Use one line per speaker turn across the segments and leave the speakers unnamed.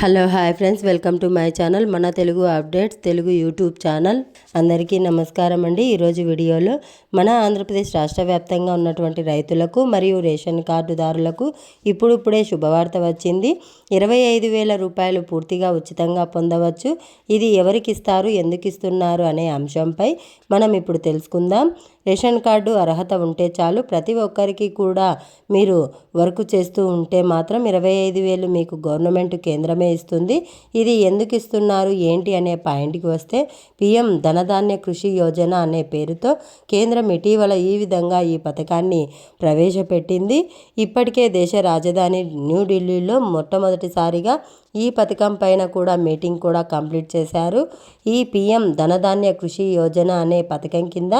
Hello hi friends. Welcome to my channel మన Telugu updates Telugu YouTube channel. అందరికీ నమస్కారం అండి. ఈరోజు వీడియోలో మన ఆంధ్రప్రదేశ్ రాష్ట్ర వ్యాప్తంగా ఉన్నటువంటి రైతులకు మరియు రేషన్ కార్డుదారులకు ఇప్పుడిప్పుడే శుభవార్త వచ్చింది. ఇరవై ఐదు వేల రూపాయలు పూర్తిగా ఉచితంగా పొందవచ్చు. ఇది ఎవరికి ఇస్తారు ఎందుకు ఇస్తున్నారు అనే అంశంపై మనం ఇప్పుడు తెలుసుకుందాం. రేషన్ కార్డు అర్హత ఉంటే చాలు. ప్రతి ఒక్కరికి కూడా మీరు వర్క్ చేస్తూ ఉంటే మాత్రం ఇరవై ఐదు వేలు మీకు గవర్నమెంట్ కేంద్రమే ఇస్తుంది. ఇది ఎందుకు ఇస్తున్నారు? ఏంటి అనే పాయింట్కి వస్తే పిఎం ధనధాన్య కృషి యోజన అనే పేరుతో కేంద్రం ఇటీవల ఈ విధంగా ఈ పథకాన్ని ప్రవేశపెట్టింది. ఇప్పటికే దేశ రాజధాని న్యూఢిల్లీలో మొట్టమొదటిసారిగా ఈ పథకం పైన కూడా మీటింగ్ కూడా కంప్లీట్ చేశారు. ఈ పిఎం ధనధాన్య కృషి యోజన అనే పథకం కింద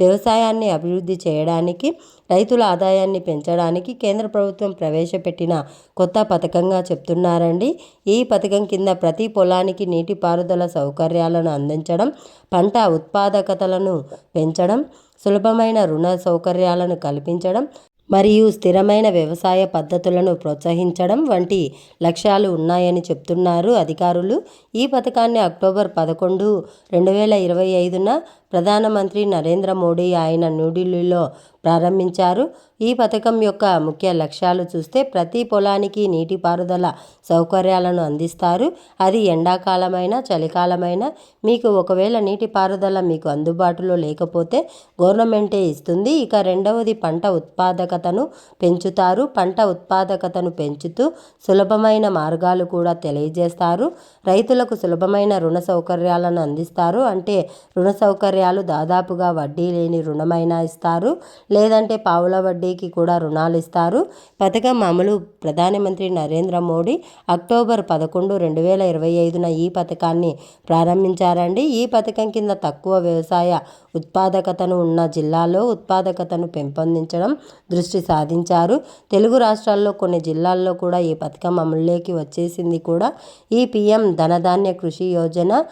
వ్యవసాయాన్ని అభివృద్ధి చేయడానికి రైతుల ఆదాయాన్ని పెంచడానికి కేంద్ర ప్రభుత్వం ప్రవేశపెట్టిన కొత్త పథకంగా చెప్తున్నారండి. ఈ పథకం కింద ప్రతి పొలానికి నీటిపారుదల సౌకర్యాలను అందించడం పంట ఉత్పాదకతలను పెంచడం సులభమైన రుణ సౌకర్యాలను కల్పించడం మరియు స్థిరమైన వ్యవసాయ పద్ధతులను ప్రోత్సహించడం వంటి లక్ష్యాలు ఉన్నాయని చెప్తున్నారు అధికారులు. ఈ పథకాన్ని అక్టోబర్ పదకొండు రెండు వేల ఇరవై ఐదున ప్రధానమంత్రి నరేంద్ర మోడీ ఆయన న్యూఢిల్లీలో ప్రారంభించారు. ఈ పథకం యొక్క ముఖ్య లక్ష్యాలు చూస్తే ప్రతి పొలానికి నీటిపారుదల సౌకర్యాలను అందిస్తారు. అది ఎండాకాలమైన చలికాలమైన మీకు ఒకవేళ నీటిపారుదల మీకు అందుబాటులో లేకపోతే గవర్నమెంటే ఇస్తుంది. ఇక రెండవది పంట ఉత్పాదకతను పెంచుతారు. పంట ఉత్పాదకతను పెంచుతూ సులభమైన మార్గాలు కూడా తెలియజేస్తారు. రైతులకు సులభమైన రుణ సౌకర్యాలను అందిస్తారు. అంటే రుణ సౌకర్యాలు దాదాపుగా వడ్డీ లేని రుణమైనా ఇస్తారు. లేదంటే పావుల వడ్డీకి కూడా రుణాలు ఇస్తారు. పథకం అమలు ప్రధానమంత్రి నరేంద్ర మోడీ అక్టోబర్ పదకొండు రెండు వేల ఇరవై ఐదున ఈ పథకాన్ని ప్రారంభించారండి. ఈ పథకం కింద తక్కువ వ్యవసాయ ఉత్పాదకతను ఉన్న జిల్లాలో ఉత్పాదకతను పెంపొందించడం దృష్టి సాధించారు. తెలుగు రాష్ట్రాల్లో కొన్ని జిల్లాల్లో కూడా ఈ పథకం అమలులోకి వచ్చేసింది కూడా. ఈ పిఎం ధనధాన్య కృషి యోజన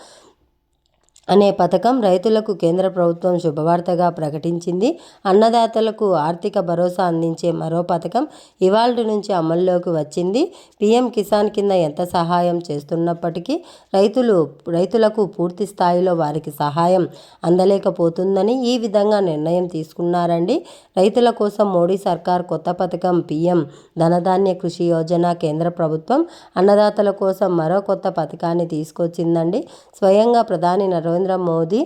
అనే పథకం రైతులకు కేంద్ర ప్రభుత్వం శుభవార్తగా ప్రకటించింది. అన్నదాతలకు ఆర్థిక భరోసా అందించే మరో పథకం ఇవాళ నుంచి అమల్లోకి వచ్చింది. పీఎం కిసాన్ కింద ఎంత సహాయం చేస్తున్నప్పటికీ రైతులు రైతులకు పూర్తి స్థాయిలో వారికి సహాయం అందలేకపోతుందని ఈ విధంగా నిర్ణయం తీసుకున్నారండి. రైతుల కోసం మోడీ సర్కార్ కొత్త పథకం పీఎం ధనధాన్య కృషి యోజన కేంద్ర ప్రభుత్వం అన్నదాతల కోసం మరో కొత్త పథకాన్ని తీసుకొచ్చిందండి. స్వయంగా ప్రధాని నరేంద్ర నరేంద్ర మోదీ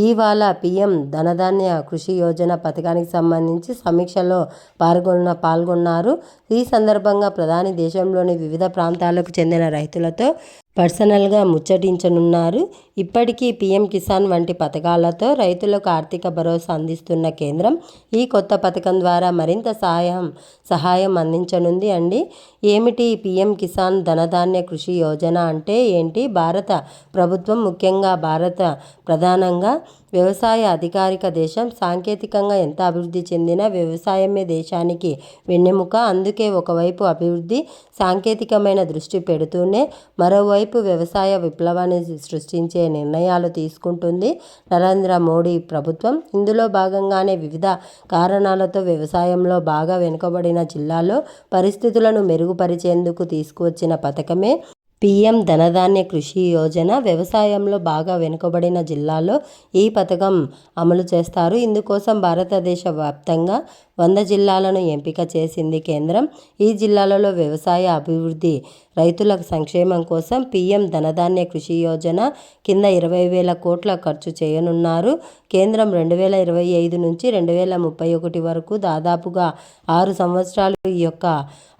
ఇవాళ పిఎం ధనధాన్య కృషి యోజన పథకానికి సంబంధించి సమీక్షలో పాల్గొన్న పాల్గొన్నారు. ఈ సందర్భంగా ప్రధాని దేశంలోని వివిధ ప్రాంతాలకు చెందిన రైతులతో పర్సనల్గా ముచ్చటించనున్నారు. ఇప్పటికీ పీఎం కిసాన్ వంటి పథకాలతో రైతులకు ఆర్థిక భరోసా అందిస్తున్న కేంద్రం ఈ కొత్త పథకం ద్వారా మరింత సహాయం సహాయం అందించనుంది అండి. ఏమిటి పీఎం కిసాన్ ధనధాన్య కృషి యోజన అంటే ఏంటి? భారత ప్రభుత్వం ముఖ్యంగా భారత ప్రధానంగా వ్యవసాయ అధికారిక దేశం సాంకేతికంగా ఎంత అభివృద్ధి చెందిన వ్యవసాయమే దేశానికి వెన్నెముక. అందుకే ఒకవైపు అభివృద్ధి సాంకేతికమైన దృష్టి పెడుతూనే మరోవైపు వ్యవసాయ విప్లవాన్ని సృష్టించే నిర్ణయాలు తీసుకుంటుంది నరేంద్ర మోడీ ప్రభుత్వం. ఇందులో భాగంగానే వివిధ కారణాలతో వ్యవసాయంలో బాగా వెనుకబడిన జిల్లాలో పరిస్థితులను మెరుగుపరిచేందుకు తీసుకువచ్చిన పథకమే పీఎం ధనధాన్య కృషి యోజన వ్యవసాయంలో బాగా వెనుకబడిన జిల్లాలో ఈ పథకం అమలు చేస్తారు. ఇందుకోసం భారతదేశ వ్యాప్తంగా వంద జిల్లాలను ఎంపిక చేసింది కేంద్రం. ఈ జిల్లాలలో వ్యవసాయ అభివృద్ధి రైతుల సంక్షేమం కోసం పీఎం ధనధాన్య కృషి యోజన కింద ఇరవై వేల కోట్ల ఖర్చు చేయనున్నారు. కేంద్రం రెండు వేల ఇరవై ఐదు నుంచి రెండు వేల ముప్పై ఒకటి వరకు దాదాపుగా ఆరు సంవత్సరాలు ఈ యొక్క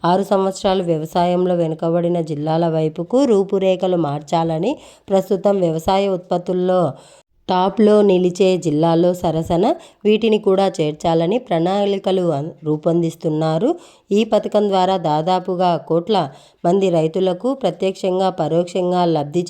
ఆరు సంవత్సరాలు వ్యవసాయంలో వెనుకబడిన జిల్లాల వైపుకు రూపురేఖలు మార్చాలని ప్రస్తుతం వ్యవసాయ ఉత్పత్తుల్లో టాప్లో నిలిచే జిల్లాల్లో సరసన వీటిని కూడా చేర్చాలని ప్రణాళికలు రూపొందిస్తున్నారు. ఈ పథకం ద్వారా దాదాపుగా కోట్ల మంది రైతులకు ప్రత్యక్షంగా పరోక్షంగా లబ్ధి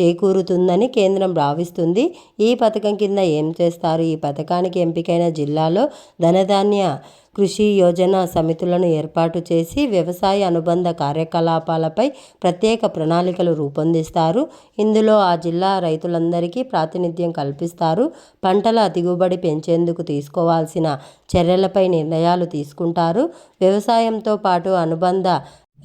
చేకూరుతుందని కేంద్రం భావిస్తుంది. ఈ పథకం కింద ఏం చేస్తారు? ఈ పథకానికి ఎంపికైన జిల్లాలో ధనధాన్య కృషి యోజన సమితులను ఏర్పాటు చేసి వ్యవసాయ అనుబంధ కార్యకలాపాలపై ప్రత్యేక ప్రణాళికలు రూపొందిస్తారు. ఇందులో ఆ జిల్లా రైతులందరికీ ప్రాతినిధ్యం కల్పిస్తారు. పంటల దిగుబడి పెంచేందుకు తీసుకోవాల్సిన చర్యలపై నిర్ణయాలు తీసుకుంటారు. వ్యవసాయంతో పాటు అనుబంధ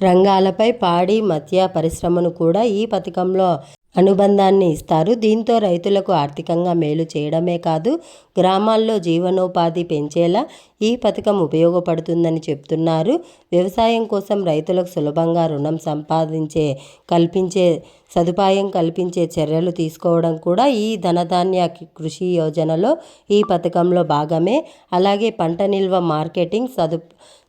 రంగాలపై పాడి మత్య పరిశ్రమను కూడా ఈ పథకంలో అనుబంధాన్ని ఇస్తారు. దీంతో రైతులకు ఆర్థికంగా మేలు చేయడమే కాదు గ్రామాల్లో జీవనోపాధి పెంచేలా ఈ పథకం ఉపయోగపడుతుందని చెప్తున్నారు. వ్యవసాయం కోసం రైతులకు సులభంగా రుణం సంపాదించే కల్పించే సదుపాయం కల్పించే చర్యలు తీసుకోవడం కూడా ఈ ధనధాన్య కృషి యోజనలో ఈ పథకంలో భాగమే. అలాగే పంట నిల్వ మార్కెటింగ్ సదు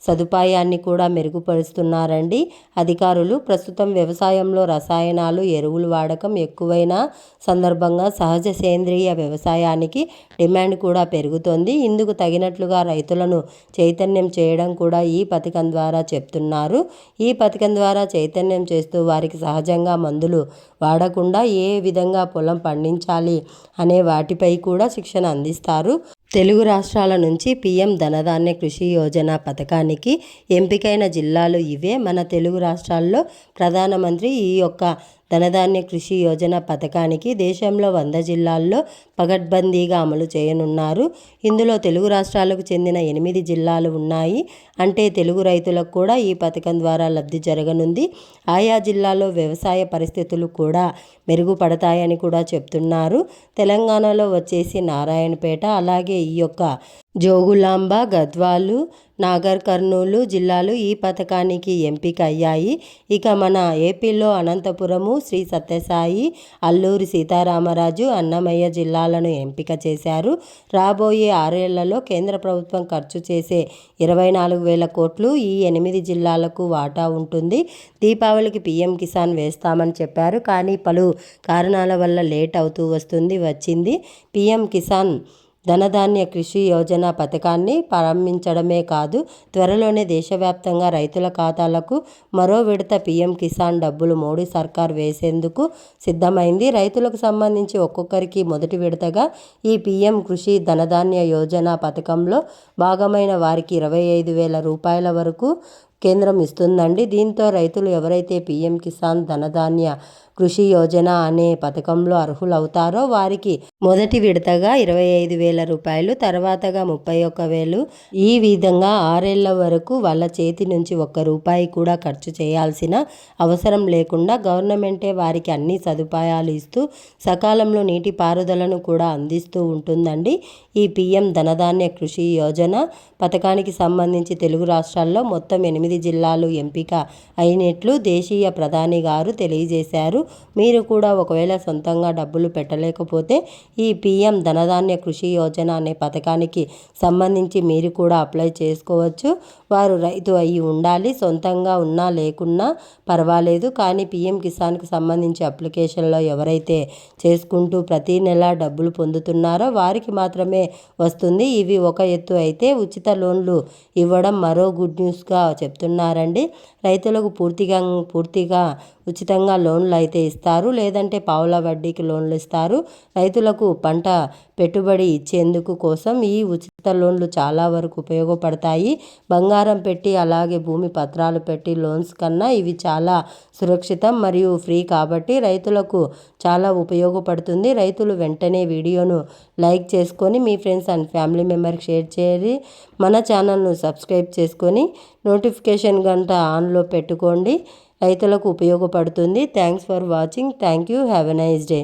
సదుపాయాన్ని కూడా మెరుగుపరుస్తున్నారండి. అధికారులు ప్రస్తుతం వ్యవసాయంలో రసాయనాలు ఎరువులు వాడకం ఎక్కువైన సందర్భంగా సహజ సేంద్రియ వ్యవసాయానికి డిమాండ్ కూడా పెరుగుతోంది. ఇందుకు తగినట్లుగా రైతులను చైతన్యం చేయడం కూడా ఈ పథకం ద్వారా చెప్తున్నారు. ఈ పథకం ద్వారా చైతన్యం చేస్తూ వారికి సహజంగా మందులు వాడకుండా ఏ విధంగా పొలం పండించాలి అనే వాటిపై కూడా శిక్షణ అందిస్తారు. తెలుగు రాష్ట్రాల నుంచి పీఎం ధనధాన్య కృషి యోజన పథకానికి ఎంపికైన జిల్లాలు ఇవే. మన తెలుగు రాష్ట్రాల్లో ప్రధానమంత్రి ఈ యొక్క ధనధాన్య కృషి యోజన పథకానికి దేశంలో వంద జిల్లాల్లో పగడ్బందీగా అమలు చేయనున్నారు. ఇందులో తెలుగు రాష్ట్రాలకు చెందిన ఎనిమిది జిల్లాలు ఉన్నాయి. అంటే తెలుగు రైతులకు కూడా ఈ పథకం ద్వారా లబ్ధి జరగనుంది. ఆయా జిల్లాలో వ్యవసాయ పరిస్థితులు కూడా మెరుగుపడతాయని కూడా చెప్తున్నారు. తెలంగాణలో వచ్చేసి నారాయణపేట అలాగే ఈ యొక్క జోగులాంబ గద్వాలు నాగర్ కర్నూలు జిల్లాలు ఈ పథకానికి ఎంపిక అయ్యాయి ఇక మన ఏపీలో అనంతపురము శ్రీ సత్యసాయి అల్లూరి సీతారామరాజు అన్నమయ్య జిల్లాలను ఎంపిక చేశారు. రాబోయే ఆరేళ్ళలో కేంద్ర ప్రభుత్వం ఖర్చు చేసే ఇరవై నాలుగు వేల కోట్లు ఈ ఎనిమిది జిల్లాలకు వాటా ఉంటుంది. దీపావళికి పీఎం కిసాన్ వేస్తామని చెప్పారు. కానీ పలు కారణాల వల్ల లేట్ అవుతూ వస్తుంది వచ్చింది. పీఎం కిసాన్ ధనధాన్య కృషి యోజన పథకాన్ని ప్రారంభించడమే కాదు త్వరలోనే దేశవ్యాప్తంగా రైతుల ఖాతాలకు మరో విడత పీఎం కిసాన్ డబ్బులు మోడీ సర్కార్ వేసేందుకు సిద్ధమైంది. రైతులకు సంబంధించి ఒక్కొక్కరికి మొదటి విడతగా ఈ పీఎం కృషి ధనధాన్య యోజన పథకంలో భాగమైన వారికి ఇరవై ఐదు వేల రూపాయల వరకు కేంద్రం ఇస్తుందండి. దీంతో రైతులు ఎవరైతే పీఎం కిసాన్ ధనధాన్య కృషి యోజన అనే పథకంలో అర్హులవుతారో వారికి మొదటి విడతగా ఇరవై ఐదు వేల రూపాయలు తర్వాతగా ముప్పై ఒక్క వేలు ఈ విధంగా ఆరేళ్ళ వరకు వాళ్ళ చేతి నుంచి ఒక్క రూపాయి కూడా ఖర్చు చేయాల్సిన అవసరం లేకుండా గవర్నమెంటే వారికి అన్ని సదుపాయాలు ఇస్తూ సకాలంలో నీటి పారుదలను కూడా అందిస్తూ ఉంటుందండి. ఈ పిఎం ధనధాన్య కృషి యోజన పథకానికి సంబంధించి తెలుగు రాష్ట్రాల్లో మొత్తం ఎనిమిది జిల్లాలు ఎంపిక అయినట్లు దేశీయ ప్రధాని గారు తెలియజేశారు. మీరు కూడా ఒకవేళ సొంతంగా డబ్బులు పెట్టలేకపోతే ఈ పిఎం ధనధాన్య కృషి యోజన అనే పథకానికి సంబంధించి మీరు కూడా అప్లై చేసుకోవచ్చు. వారు రైతు అయి ఉండాలి సొంతంగా ఉన్నా లేకున్నా పర్వాలేదు. కానీ పిఎం కిసాన్కి సంబంధించి అప్లికేషన్లో ఎవరైతే చేసుకుంటూ ప్రతీ నెల డబ్బులు పొందుతున్నారో వారికి మాత్రమే వస్తుంది. ఇవి ఒక ఎత్తు అయితే ఉచిత లోన్లు ఇవ్వడం మరో గుడ్ న్యూస్గా చెప్తున్నారండి రైతులకు పూర్తిగా పూర్తిగా ఉచితంగా లోన్లు అయితే ఇస్తారు. లేదంటే పావుల వడ్డీకి లోన్లు ఇస్తారు. రైతులకు పంట పెట్టుబడి ఇచ్చేందుకు కోసం ఈ ఉచిత లోన్లు చాలా వరకు ఉపయోగపడతాయి. బంగారం పెట్టి అలాగే భూమి పత్రాలు పెట్టి లోన్స్ కన్నా ఇవి చాలా సురక్షితం మరియు ఫ్రీ కాబట్టి రైతులకు చాలా ఉపయోగపడుతుంది. రైతులు వెంటనే వీడియోను లైక్ చేసుకొని మీ ఫ్రెండ్స్ అండ్ ఫ్యామిలీ మెంబర్కి షేర్ చేయాలి మన ఛానల్ను సబ్స్క్రైబ్ చేసుకొని నోటిఫికేషన్ గంట ఆన్లో పెట్టుకోండి. రైతులకు ఉపయోగపడుతుంది. Thanks for watching. Thank you. Have a nice day.